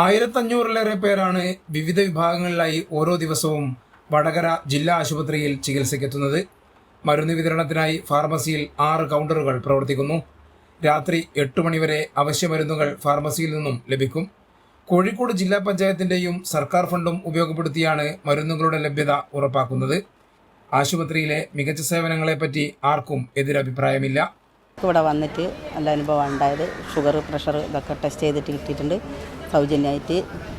ആയിരത്തഞ്ഞൂറിലേറെ പേരാണ് വിവിധ വിഭാഗങ്ങളിലായി ഓരോ ദിവസവും വടകര ജില്ലാ ആശുപത്രിയിൽ ചികിത്സയ്ക്കെത്തുന്നത്. മരുന്ന് വിതരണത്തിനായി ഫാർമസിയിൽ ആറ് കൗണ്ടറുകൾ പ്രവർത്തിക്കുന്നു. രാത്രി എട്ട് മണിവരെ അവശ്യ മരുന്നുകൾ ഫാർമസിയിൽ നിന്നും ലഭിക്കും. കോഴിക്കോട് ജില്ലാ പഞ്ചായത്തിന്റെയും സർക്കാർ ഫണ്ടും ഉപയോഗപ്പെടുത്തിയാണ് മരുന്നുകളുടെ ലഭ്യത ഉറപ്പാക്കുന്നത്. ആശുപത്രിയിലെ മികച്ച സേവനങ്ങളെപ്പറ്റി ആർക്കും എതിരഭിപ്രായമില്ല. ഇവിടെ വന്നിട്ട് നല്ല അനുഭവം ഉണ്ടായത്. ഷുഗർ പ്രഷർ ഇതൊക്കെ ടെസ്റ്റ് ചെയ്തിട്ട് കിട്ടിയിട്ടുണ്ട്. സൗജന്യമായിട്ട്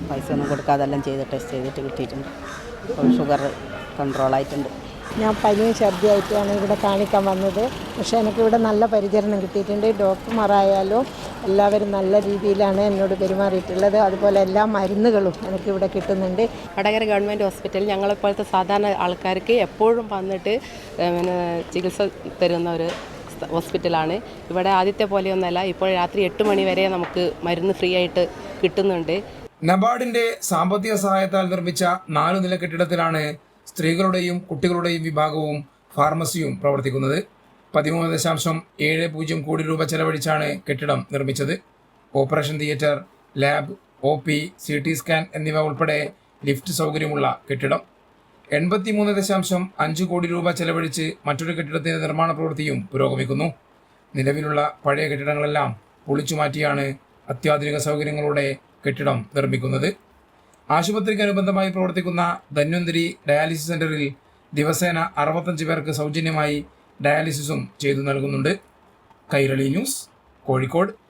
പൈസ ഒന്നും കൊടുക്കാതെ എല്ലാം ചെയ്ത് ടെസ്റ്റ് ചെയ്തിട്ട് കിട്ടിയിട്ടുണ്ട്. അപ്പോൾ ഷുഗർ കൺട്രോളായിട്ടുണ്ട് ഞാൻ പനിയും ഛർദിയായിട്ടാണ് ഇവിടെ കാണിക്കാൻ വന്നത്. പക്ഷേ എനിക്കിവിടെ നല്ല പരിചരണം കിട്ടിയിട്ടുണ്ട്. ഡോക്ടർമാരായാലും എല്ലാവരും നല്ല രീതിയിലാണ് എന്നോട് പെരുമാറിയിട്ടുള്ളത്. അതുപോലെ എല്ലാ മരുന്നുകളും എനിക്കിവിടെ കിട്ടുന്നുണ്ട്. വടകര ഗവൺമെന്റ് ഹോസ്പിറ്റൽ ഞങ്ങളെപ്പോലത്തെ സാധാരണ ആൾക്കാർക്ക് എപ്പോഴും വന്നിട്ട് പിന്നെ ചികിത്സ തരുന്ന ഒരു ഹോസ്പിറ്റലാണ്. ഇവിടെ ആദ്യത്തെ പോലെയൊന്നല്ല ഇപ്പോൾ രാത്രി എട്ട് മണി വരെ നമുക്ക് മരുന്ന് ഫ്രീ ആയിട്ട് കിട്ടുന്നുണ്ട്. നബാർഡിന്റെ സാമ്പത്തിക സഹായത്താൽ നിർമ്മിച്ച നാലു നില കെട്ടിടത്തിലാണ് സ്ത്രീകളുടെയും കുട്ടികളുടെയും വിഭാഗവും ഫാർമസിയും പ്രവർത്തിക്കുന്നത്. പതിമൂന്ന് ദശാംശം ഏഴ് പൂജ്യം കോടി രൂപ ചെലവഴിച്ചാണ് കെട്ടിടം നിർമ്മിച്ചത്. Operation theatre lab O P C T scan എന്നിവ ഉൾപ്പെടെ ലിഫ്റ്റ് സൗകര്യമുള്ള കെട്ടിടം. എൺപത്തിമൂന്ന് ദശാംശം അഞ്ച് കോടി രൂപ ചെലവഴിച്ച് മറ്റൊരു കെട്ടിടത്തിന്റെ നിർമ്മാണ പ്രവൃത്തിയും പുരോഗമിക്കുന്നു. നിലവിലുള്ള പഴയ കെട്ടിടങ്ങളെല്ലാം പൊളിച്ചു മാറ്റിയാണ് അത്യാധുനിക സൗകര്യങ്ങളോടെ കെട്ടിടം നിർമ്മിക്കുന്നത്. ആശുപത്രിക്ക് അനുബന്ധമായി പ്രവർത്തിക്കുന്ന ധന്വന്തിരി ഡയാലിസിസ് സെന്ററിൽ ദിവസേന അറുപത്തഞ്ച് പേർക്ക് സൗജന്യമായി ഡയാലിസിസും ചെയ്തു നൽകുന്നുണ്ട്. കൈരളി ന്യൂസ് കോഴിക്കോട്.